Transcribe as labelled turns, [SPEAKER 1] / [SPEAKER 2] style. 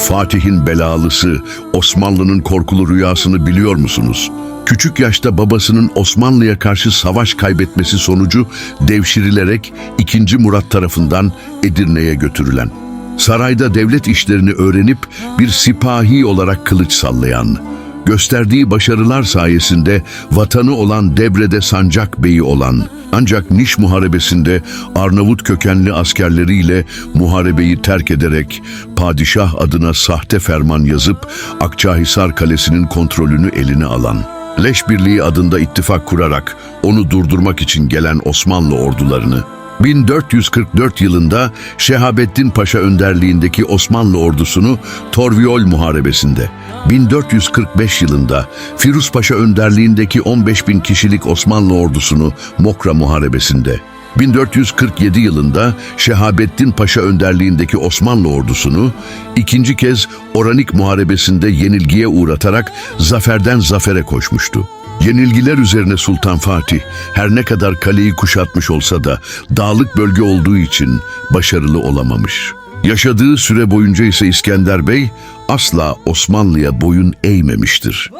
[SPEAKER 1] Fatih'in belalısı, Osmanlı'nın korkulu rüyasını biliyor musunuz? Küçük yaşta babasının Osmanlı'ya karşı savaş kaybetmesi sonucu devşirilerek 2. Murat tarafından Edirne'ye götürülen. Sarayda devlet işlerini öğrenip bir sipahi olarak kılıç sallayan, gösterdiği başarılar sayesinde vatanı olan Debre'de sancak beyi olan, ancak Niş Muharebesi'nde Arnavut kökenli askerleriyle muharebeyi terk ederek padişah adına sahte ferman yazıp Akçahisar Kalesi'nin kontrolünü eline alan, Leş Birliği adında ittifak kurarak onu durdurmak için gelen Osmanlı ordularını 1444 yılında Şehabettin Paşa önderliğindeki Osmanlı ordusunu Torviol Muharebesi'nde, 1445 yılında Firuz Paşa önderliğindeki 15 bin kişilik Osmanlı ordusunu Mokra Muharebesi'nde, 1447 yılında Şehabettin Paşa önderliğindeki Osmanlı ordusunu ikinci kez Oranik Muharebesi'nde yenilgiye uğratarak zaferden zafere koşmuştu. Yenilgiler üzerine Sultan Fatih her ne kadar kaleyi kuşatmış olsa da dağlık bölge olduğu için başarılı olamamış. Yaşadığı süre boyunca ise İskender Bey asla Osmanlı'ya boyun eğmemiştir.